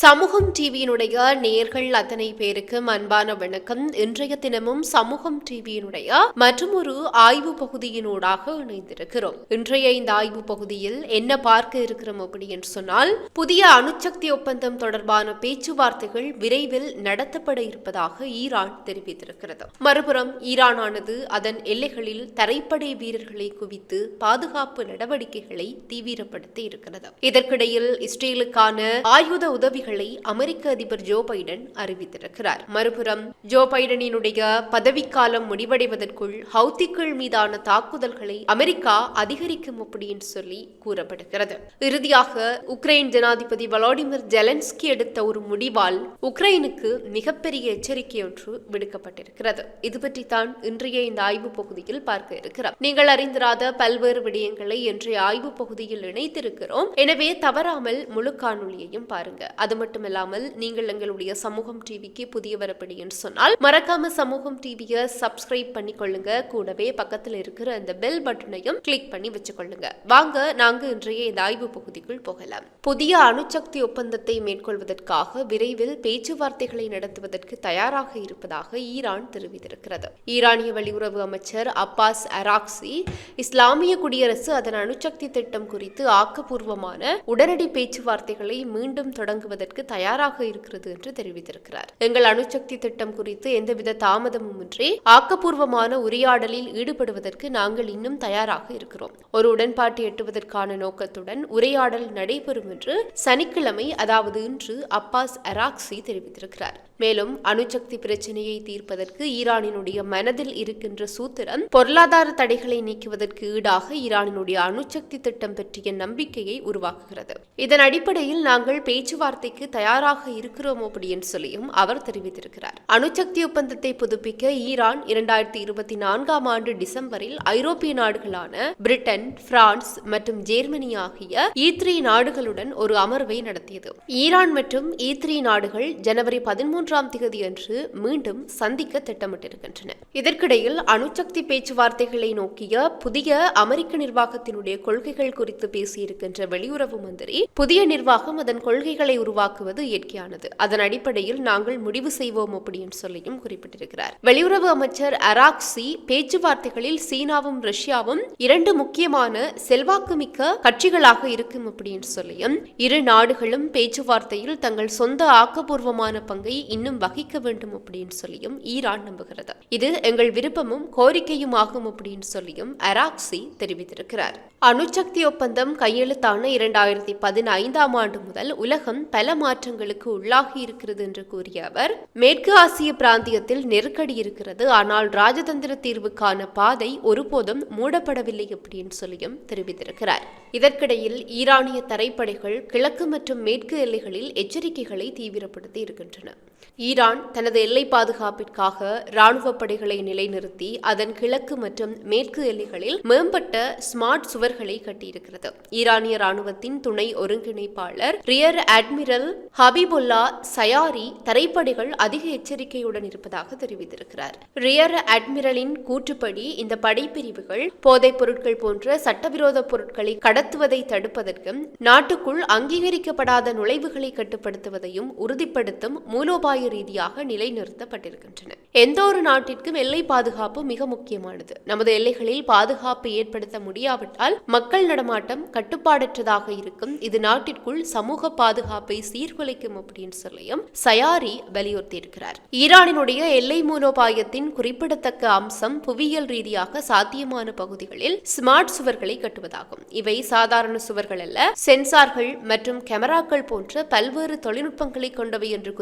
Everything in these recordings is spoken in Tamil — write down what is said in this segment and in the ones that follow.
சமூகம் டிவியினுடைய நேர்கள் அத்தனை பேருக்கும் அன்பான வணக்கம். இன்றைய தினமும் சமூகம் டிவியினுடைய மற்றும் ஒரு ஆய்வு பகுதியினூடாக இணைந்திருக்கிறோம். இன்றைய இந்த ஆய்வு பகுதியில் என்ன பார்க்க இருக்கிறோம் அப்படி என்று சொன்னால் புதிய அணுசக்தி ஒப்பந்தம் தொடர்பான பேச்சுவார்த்தைகள் விரைவில் நடத்தப்பட இருப்பதாக ஈரான் தெரிவித்திருக்கிறது. மறுபுறம் ஈரானானது அதன் எல்லைகளில் தரைப்படை வீரர்களை குவித்து பாதுகாப்பு நடவடிக்கைகளை தீவிரப்படுத்தி இருக்கிறது. இதற்கிடையில் இஸ்ரேலுக்கான ஆயுத உதவி உதவிகளை அமெரிக்க அதிபர் ஜோ பைடன் அறிவித்திருக்கிறார். மறுபுறம் ஜோ பைடனினுடைய பதவிக்காலம் முடிவடைவதற்குள் ஹவுத்திக்கள் மீதான தாக்குதல்களை அமெரிக்கா அதிகரிக்கும் அப்படின்னு சொல்லி கூறப்படுகிறது. இறுதியாக உக்ரைன் ஜனாதிபதி வளாடிமிர் ஜெலன்ஸ்கி எடுத்த ஒரு முடிவால் உக்ரைனுக்கு மிகப்பெரிய எச்சரிக்கை ஒன்று விடுக்கப்பட்டிருக்கிறது. இது பற்றி தான் இன்றைய இந்த ஆய்வு பகுதியில் பார்க்க இருக்கிறோம். நீங்கள் அறிந்திராத பல்வேறு விடயங்களை இன்றைய ஆய்வு பகுதியில் இணைத்திருக்கிறோம். எனவே தவறாமல் முழு காணொலியையும் பாருங்க. அது அது மட்டும் இல்லாமல் நீங்கள் எங்களுடைய சமூகம் டிவிக்கு புதியவர் அப்படி என்று சொன்னால் மறக்காம சமூகம் டிவியை சப்ஸ்கிரைப் பண்ணிக்கொள்ளுங்க. கூடவே பக்கத்தில் இருக்கிற அந்த பெல் பட்டனையும் கிளிக் பண்ணி வச்சுக்கொள்ளுங்க. வாங்க நாங்க இன்றைய இந்த ஆய்வு பகுதிக்குள் போகலாம். புதிய அணுசக்தி ஒப்பந்தத்தை மேற்கொள்வதற்காக விரைவில் பேச்சுவார்த்தைகளை நடத்துவதற்கு தயாராக இருப்பதாக ஈரான் தெரிவித்திருக்கிறது. ஈரானிய வெளியுறவு அமைச்சர் அப்பாஸ் அராக்சி இஸ்லாமிய குடியரசு அதன் அணுசக்தி திட்டம் குறித்து ஆக்கப்பூர்வமான உடனடி பேச்சுவார்த்தைகளை மீண்டும் தொடங்குவது தொடங்குவதற்கு தயாராக இருக்கிறது என்று தெரிவித்திருக்கிறார். எங்கள் அணுசக்தி திட்டம் குறித்து எந்தவித தாமதமுமின்றி ஆக்கப்பூர்வமான உரையாடலில் ஈடுபடுவதற்கு நாங்கள் இன்னும் தயாராக இருக்கிறோம். ஒரு உடன்பாட்டை எட்டுவதற்கான நோக்கத்துடன் உரையாடல் நடைபெறும் என்று சனிக்கிழமை அதாவது இன்று அப்பாஸ் அராக்சி தெரிவித்திருக்கிறார். மேலும் அணுசக்தி பிரச்சனையை தீர்ப்பதற்கு ஈரானினுடைய மனதில் இருக்கின்ற சூத்திரம் பொருளாதார தடைகளை நீக்குவதற்கு ஈடாக ஈரானினுடைய அணுசக்தி திட்டம் பற்றிய நம்பிக்கையை உருவாக்குகிறது. இதன் அடிப்படையில் நாங்கள் பேச்சுவார்த்தைக்கு தயாராக இருக்கிறோம் அப்படின்னு சொல்லியும் அவர் தெரிவித்திருக்கிறார். அணுசக்தி ஒப்பந்தத்தை புதுப்பிக்க ஈரான் இரண்டாயிரத்தி இருபத்தி நான்காம் ஆண்டு டிசம்பரில் ஐரோப்பிய நாடுகளான பிரிட்டன் பிரான்ஸ் மற்றும் ஜெர்மனி ஆகிய ஈத்ரி நாடுகளுடன் ஒரு அமர்வை நடத்தியது. ஈரான் மற்றும் ஈத்ரி நாடுகள் ஜனவரி பதிமூன்று மூன்றாம் தேதி அன்று மீண்டும் சந்திக்க திட்டமிட்டிருக்கின்றன. இதற்கிடையில் அணுசக்தி பேச்சுவார்த்தைகளை நோக்கிய புதிய அமெரிக்க நிர்வாகத்தினுடைய கொள்கைகள் குறித்து பேசியிருக்கின்ற வெளியுறவு மந்திரி புதிய நிர்வாகம் அதன் கொள்கைகளை உருவாக்குவது இயற்கையானது. அதன் அடிப்படையில் நாங்கள் முடிவு செய்வோம் அப்படின்னு சொல்லியும் குறிப்பிட்டிருக்கிறார். வெளியுறவு அமைச்சர் அராக்சி பேச்சுவார்த்தைகளில் சீனாவும் ரஷ்யாவும் இரண்டு முக்கியமான செல்வாக்குமிக்க கட்சிகளாக இருக்கும் அப்படின்னு சொல்லியும் இரு நாடுகளும் பேச்சுவார்த்தையில் தங்கள் சொந்த ஆக்கப்பூர்வமான பங்கை இன்னும் வகிக்க வேண்டும் அப்படின்னு சொல்லியும் ஈரான் நம்புகிறது. இது எங்கள் விருப்பமும் கோரிக்கையும் ஆகும் அப்படின்னு சொல்லியும் அராக்சி தெரிவித்திருக்கிறார். அணுசக்தி ஒப்பந்தம் கையெழுத்தான இரண்டாயிரத்தி பதினைந்தாம் ஆண்டு முதல் உலகம் பல மாற்றங்களுக்கு உள்ளாகி இருக்கிறது என்று கூறிய அவர் மேற்கு ஆசிய பிராந்தியத்தில் நெருக்கடி இருக்கிறது ஆனால் ராஜதந்திர தீர்வுக்கான பாதை ஒருபோதும் மூடப்படவில்லை அப்படின்னு சொல்லியும் தெரிவித்திருக்கிறார். இதற்கிடையில் ஈரானிய தரைப்படைகள் கிழக்கு மற்றும் மேற்கு எல்லைகளில் எச்சரிக்கைகளை தீவிரப்படுத்தி இருக்கின்றன. ஈரான் தனது எல்லை பாதுகாப்பிற்காக ராணுவ படைகளை நிலைநிறுத்தி அதன் கிழக்கு மற்றும் மேற்கு எல்லைகளில் மேம்பட்ட ஸ்மார்ட் சுவர்களை கட்டியிருக்கிறது. ஈரானிய ராணுவத்தின் துணை ஒருங்கிணைப்பாளர் ரியர் அட்மிரல் ஹபிபுல்லா சயாரி தரைப்படைகள் அதிக எச்சரிக்கையுடன் இருப்பதாக தெரிவித்திருக்கிறார். ரியர் அட்மிரலின் கூற்றுப்படி இந்த படைப்பிரிவுகள் போதைப் பொருட்கள் போன்ற சட்டவிரோத பொருட்களை கடத்துவதை தடுப்பதற்கும் நாட்டுக்குள் அங்கீகரிக்கப்படாத நுழைவுகளை கட்டுப்படுத்துவதையும் உறுதிப்படுத்தும் மூலோபாய ரீதியாக நிலைநிறுத்தப்பட்டிருக்கின்றன. எந்த ஒரு நாட்டிற்கும் எல்லை பாதுகாப்பு மிக முக்கியமானது. நமது எல்லைகளில் பாதுகாப்பு ஏற்படுத்த முடியாவிட்டால் மக்கள் நடமாட்டம் கட்டுப்பாடற்றதாக இருக்கும். இது நாட்டிற்குள் சமூக பாதுகாப்பை சீர்குலைக்கும் அப்படின்னு சொல்லியும் சயாரி வலியுறுத்தியிருக்கிறார். ஈரானினுடைய எல்லை மூலோபாயத்தின் குறிப்பிடத்தக்க அம்சம் புவியியல் ரீதியாக சாத்தியமான பகுதிகளில் ஸ்மார்ட் சுவர்களை கட்டுவதாகும். இவை சாதாரண சுவர்கள் அல்ல சென்சார்கள் மற்றும் கேமராக்கள் போன்ற பல்வேறு தொழில்நுட்பங்களை கொண்டவை என்று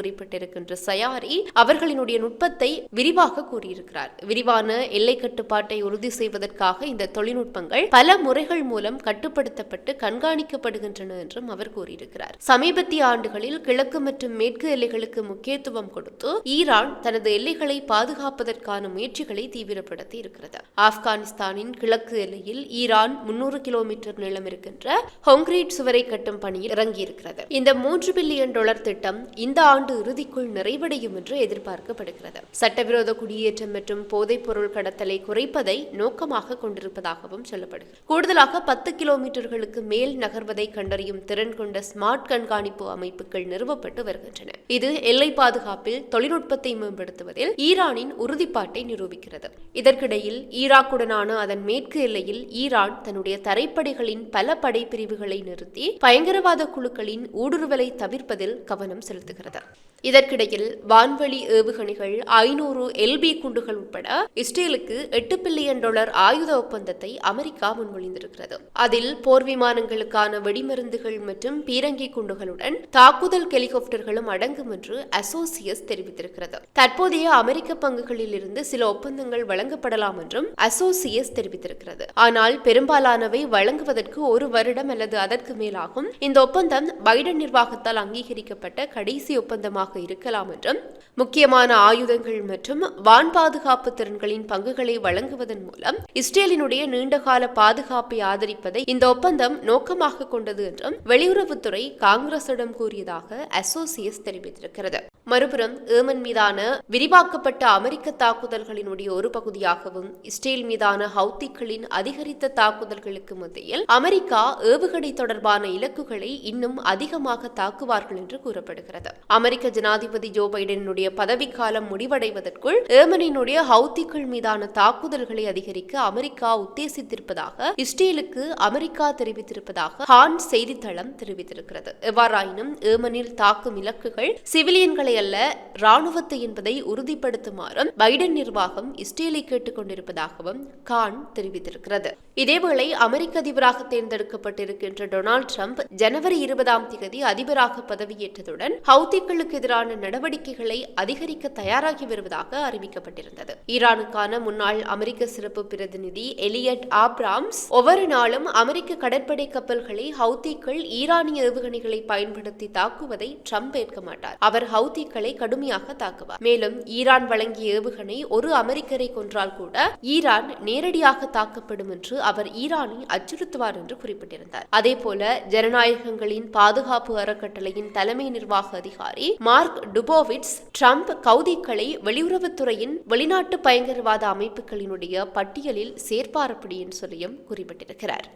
என்ற சயாரி அவர்களினுடைய நுட்பத்தை விரிவாக கூறியிருக்கிறார். விரிவான எல்லை கட்டுப்பாட்டை உறுதி செய்வதற்காக இந்த தொழில்நுட்பங்கள் பல முறைகள் மூலம் கட்டுப்படுத்தப்பட்டு கண்காணிக்கப்படுகின்றன என்றும் அவர் கூறியிருக்கிறார். சமீபத்திய ஆண்டுகளில் கிழக்கு மற்றும் மேற்கு எல்லைகளுக்கு முக்கியத்துவம் கொடுத்து ஈரான் தனது எல்லைகளை பாதுகாப்பதற்கான முயற்சிகளை தீவிரப்படுத்தி இருக்கிறது. ஆப்கானிஸ்தானின் கிழக்கு எல்லையில் ஈரான் முன்னூறு கிலோமீட்டர் நீளம் இருக்கின்ற ஹொங்கிரீட் சுவரை கட்டும் பணியில் இறங்கியிருக்கிறது. இந்த மூன்று பில்லியன் டாலர் திட்டம் இந்த ஆண்டு இறுதிக்குள் நிறைவடையும் என்று எதிர்பார்க்கப்படுகிறது. சட்டவிரோத குடியேற்றம் மற்றும் போதைப்பொருள் கடத்தலை குறைப்பதை நோக்கமாக கொண்டிருப்பதாகவும் சொல்லப்படுகிறது. கூடுதலாக பத்து கிலோமீட்டர்களுக்கு மேல் நகர்வதை கண்டறியும் திறன் கொண்ட ஸ்மார்ட் கண்காணிப்பு அமைப்புகள் நிறுவப்பட்டு வருகின்றன. இது எல்லை பாதுகாப்பில் தொழில்நுட்பத்தை மேம்படுத்துவதில் ஈரானின் உறுதிப்பாட்டை நிரூபிக்கிறது. இதற்கிடையில் ஈராக்குடனான அதன் மேற்கு எல்லையில் ஈரான் தன்னுடைய தரைப்படைகளின் பல படைப்பிரிவுகளை நிறுத்தி பயங்கரவாத குழுக்களின் ஊடுருவலை தவிர்ப்பதில் கவனம் செலுத்துகிறது. இதற்கிடையில் வான்வழி ஏவுகணைகள் ஐநூறு எல்பி குண்டுகள் உட்பட இஸ்ரேலுக்கு எட்டு பில்லியன் டாலர் ஆயுத ஒப்பந்தத்தை அமெரிக்கா முன்மொழிந்திருக்கிறது. அதில் போர் விமானங்களுக்கான வெடிமருந்துகள் மற்றும் பீரங்கி குண்டுகளுடன் தாக்குதல் ஹெலிகாப்டர்களும் அடங்கும் என்று அசோசியஸ் தெரிவித்திருக்கிறது. தற்போதைய அமெரிக்க பங்குகளில் இருந்து சில ஒப்பந்தங்கள் வழங்கப்படலாம் என்றும் அசோசியஸ் தெரிவித்திருக்கிறது. ஆனால் பெரும்பாலானவை வழங்குவதற்கு ஒரு வருடம் அல்லது அதற்கு மேலாகும். இந்த ஒப்பந்தம் பைடன் நிர்வாகத்தால் அங்கீகரிக்கப்பட்ட கடைசி ஒப்பந்தமாக இருக்கலாம் என்றும் முக்கியமான ஆயுதங்கள் மற்றும் வான் பாதுகாப்பு திறன்களின் பங்குகளை வழங்குவதன் மூலம் இஸ்ரேலினுடைய நீண்டகால பாதுகாப்பை ஆதரிப்பதை இந்த ஒப்பந்தம் நோக்கமாக கொண்டது என்றும் வெளியுறவுத்துறை காங்கிரசிடம் கூறியதாக அசோசியஸ் தெரிவித்திருக்கிறது. மறுபுறம் ஏமன் மீதான விரிவாக்கப்பட்ட அமெரிக்க தாக்குதல்களினுடைய ஒரு பகுதியாகவும் இஸ்ரேல் மீதான ஹவுத்திகளின் அதிகரித்த தாக்குதல்களுக்கு மத்தியில் அமெரிக்கா ஏவுகணை தொடர்பான இலக்குகளை இன்னும் அதிகமாக தாக்குவார்கள் என்று கூறப்படுகிறது. அமெரிக்க ஜனாதிபதி ஜோ பைடனுடைய பதவிக்காலம் முடிவடைவதற்குள் ஏமனினுடைய ஹவுத்திகள் மீதான தாக்குதல்களை அதிகரிக்க அமெரிக்கா உத்தேசித்திருப்பதாக இஸ்ரேலுக்கு அமெரிக்கா தெரிவித்திருப்பதாக ஹான் செய்தித்தளம் தெரிவித்திருக்கிறது. எவ்வாறாயினும் ஏமனில் தாக்கும் இலக்குகள் சிவிலியன்களை அல்ல ராணுவத்தை என்பதை உறுதிப்படுத்துமாறும் பைடன் நிர்வாகம் இஸ்ரேலை கேட்டுக் கொண்டிருப்பதாகவும் கான் தெரிவித்திருக்கிறது. இதேவேளை அமெரிக்க அதிபராக தேர்ந்தெடுக்கப்பட்டிருக்கின்ற டொனால்டு ட்ரம்ப் ஜனவரி இருபதாம் தேதி அதிபராக பதவியேற்றதுடன் ஹவுதிகளுக்கு எதிரான நடவடிக்கைகளை அதிகரிக்க தயாராகி வருவதாக அறிவிக்கப்பட்டிருந்தது. ஈரானுக்கான முன்னாள் அமெரிக்க சிறப்பு பிரதிநிதி எலியட் ஆப்ராம்ஸ் ஒவ்வொரு நாளும் அமெரிக்க கடற்படை கப்பல்களை ஹவுதிகள் ஈரானிய ஏவுகணைகளை பயன்படுத்தி தாக்குவதை ட்ரம்ப் ஏற்க மாட்டார். அவர் ஹவுதிகளை கடுமையாக தாக்குவார். மேலும் ஈரான் வழங்கிய ஏவுகணை ஒரு அமெரிக்கரை கொன்றால் கூட ஈரான் நேரடியாக தாக்கப்படும் என்று அவர் ஈரானை அச்சுறுத்துவார் என்று குறிப்பிட்டிருந்தார். அதேபோல ஜனநாயகங்களின் பாதுகாப்பு அறக்கட்டளையின் தலைமை நிர்வாக அதிகாரி மா மார்க் டுபோவிட்ஸ் ட்ரம்ப் கவுதிகளை வெளியுறவுத்துறையின் வெளிநாட்டு பயங்கரவாத அமைப்புகளினுடைய பட்டியலில் சேர்ப்பார் என்று சொல்லியும் குறிப்பிட்டிருக்கிறார்.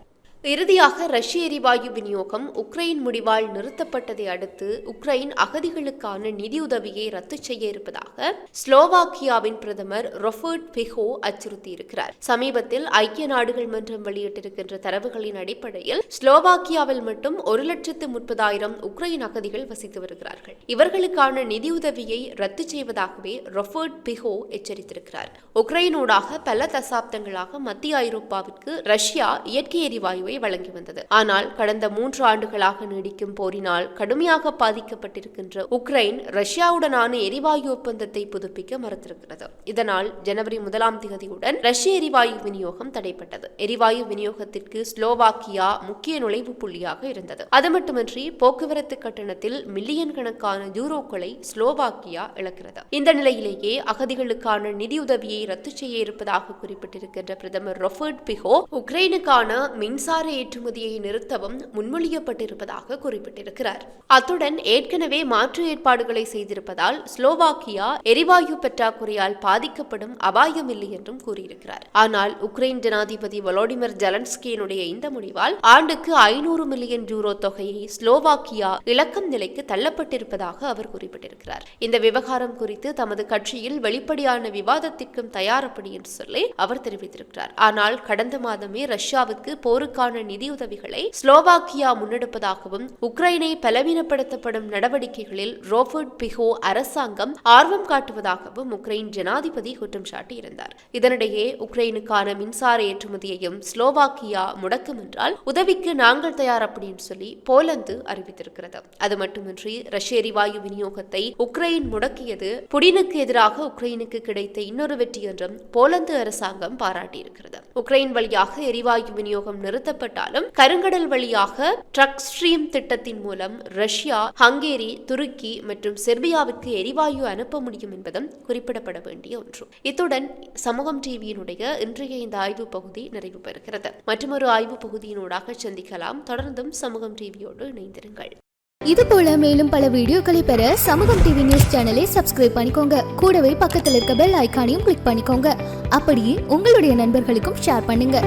இறுதியாக ரஷ்ய எரிவாயு விநியோகம் உக்ரைன் முடிவால் நிறுத்தப்பட்டதை அடுத்து உக்ரைன் அகதிகளுக்கான நிதியுதவியை ரத்து செய்ய இருப்பதாக ஸ்லோவாக்கியாவின் பிரதமர் ரொபர்ட் பிஹோ அச்சுறுத்தியிருக்கிறார். சமீபத்தில் ஐக்கிய நாடுகள் மன்றம் வெளியிட்டிருக்கின்ற தரவுகளின் அடிப்படையில் ஸ்லோவாக்கியாவில் மட்டும் ஒரு லட்சத்து முப்பதாயிரம் உக்ரைன் அகதிகள் வசித்து வருகிறார்கள். இவர்களுக்கான நிதியுதவியை ரத்து செய்வதாகவே ரொபர்ட் பிஹோ எச்சரித்திருக்கிறார். உக்ரைனூடாக பல தசாப்தங்களாக மத்திய ஐரோப்பாவிற்கு ரஷ்யா இயற்கை எரிவாயுவை ஆதரவை வழங்கி வந்தது. ஆனால் கடந்த மூன்று ஆண்டுகளாக நீடிக்கும் போரினால் கடுமையாக பாதிக்கப்பட்டிருக்கின்ற உக்ரைன் ரஷ்யாவுடனான எரிவாயு ஒப்பந்தத்தை புதுப்பிக்க மறுத்திருக்கிறது. இதனால் ஜனவரி முதலாம் தேதியுடன் ரஷ்ய எரிவாயு விநியோகம் தடைப்பட்டது எரிவாயு விநியோகத்திற்கு ஸ்லோவாக்கியா முக்கிய நுழைவு புள்ளியாக இருந்தது. அது மட்டுமின்றி போக்குவரத்து கட்டணத்தில் மில்லியன் கணக்கான யூரோக்களை ஸ்லோவாக்கியா இழக்கிறது. இந்த நிலையிலேயே அகதிகளுக்கான நிதியுதவியை ரத்து செய்ய இருப்பதாக குறிப்பிட்டிருக்கின்ற பிரதமர் ரொபர்ட் பிகோ உக்ரைனுக்கான மின்சார மின்சார ஏற்றுமதியை நிறுத்தவும் முன்மொழியப்பட்டிருப்பதாக குறிப்பிட்டிருக்கிறார். அத்துடன் ஏற்கனவே மாற்று ஏற்பாடுகளை செய்திருப்பதால் ஸ்லோவாக்கியா எரிவாயு பற்றாக்குறையால் பாதிக்கப்படும் அபாயமில்லை என்றும் கூறியிருக்கிறார். ஆனால் உக்ரைன் ஜனாதிபதி வலோடிமிர் ஜலன்ஸ்கியினுடைய இந்த முடிவால் ஆண்டுக்கு ஐநூறு மில்லியன் யூரோ தொகையை ஸ்லோவாக்கியா இலக்கம் நிலைக்கு தள்ளப்பட்டிருப்பதாக அவர் குறிப்பிட்டிருக்கிறார். இந்த விவகாரம் குறித்து தமது கட்சியில் வெளிப்படையான விவாதத்திற்கும் தயாரப்படி என்று சொல்லி அவர் தெரிவித்திருக்கிறார். ஆனால் கடந்த மாதமே ரஷ்யாவுக்கு போருக்கான நிதியுதவிகளை ஸ்லோவாக்கியா முன்னெடுப்பதாகவும் உக்ரைனை பலவீனப்படுத்தப்படும் நடவடிக்கைகளில் ரோபர்ட் பிகோ அரசாங்கம் ஆர்வம் காட்டுவதாகவும் உக்ரைன் ஜனாதிபதி குற்றம் சாட்டியிருந்தார். இதனிடையே உக்ரைனுக்கான மின்சார ஏற்றுமதியையும் ஸ்லோவாக்கியா முடக்கும் என்றால் உதவிக்கு நாங்கள் தயார் அப்படின்னு சொல்லி போலந்து அறிவித்திருக்கிறது. அது மட்டுமின்றி ரஷ்ய எரிவாயு விநியோகத்தை உக்ரைன் முடக்கியது புடினுக்கு எதிராக உக்ரைனுக்கு கிடைத்த இன்னொரு வெற்றி என்றும் போலந்து அரசாங்கம் பாராட்டியிருக்கிறது. உக்ரைன் வழியாக எரிவாயு விநியோகம் நிறுத்த நிறுத்தப்பட்டாலும் கருங்கடல் வழியாக ட்ரக் ஸ்ட்ரீம் திட்டத்தின் மூலம் ரஷ்யா ஹங்கேரி துருக்கி மற்றும் செர்பியாவுக்கு எரிவாயு அனுப்ப முடியும் என்பதும் குறிப்பிடப்பட வேண்டிய ஒன்று. இத்துடன் சமூகம் டிவியினுடைய இன்றைய இந்த ஆய்வு பகுதி நிறைவு பெறுகிறது. மற்றொரு ஆய்வு பகுதியினூடாக சந்திக்கலாம். தொடர்ந்தும் சமூகம் டிவியோடு இணைந்திருங்கள். இது போல மேலும் பல வீடியோக்களை பெற சமூகம் டிவி நியூஸ் சேனலை சப்ஸ்கிரைப் பண்ணிக்கோங்க. கூடவே பக்கத்தில் இருக்க பெல் ஐகானையும் கிளிக் பண்ணிக்கோங்க. அப்படியே உங்களுடைய நண்பர்களுக்கும் ஷேர் பண்ணுங்க.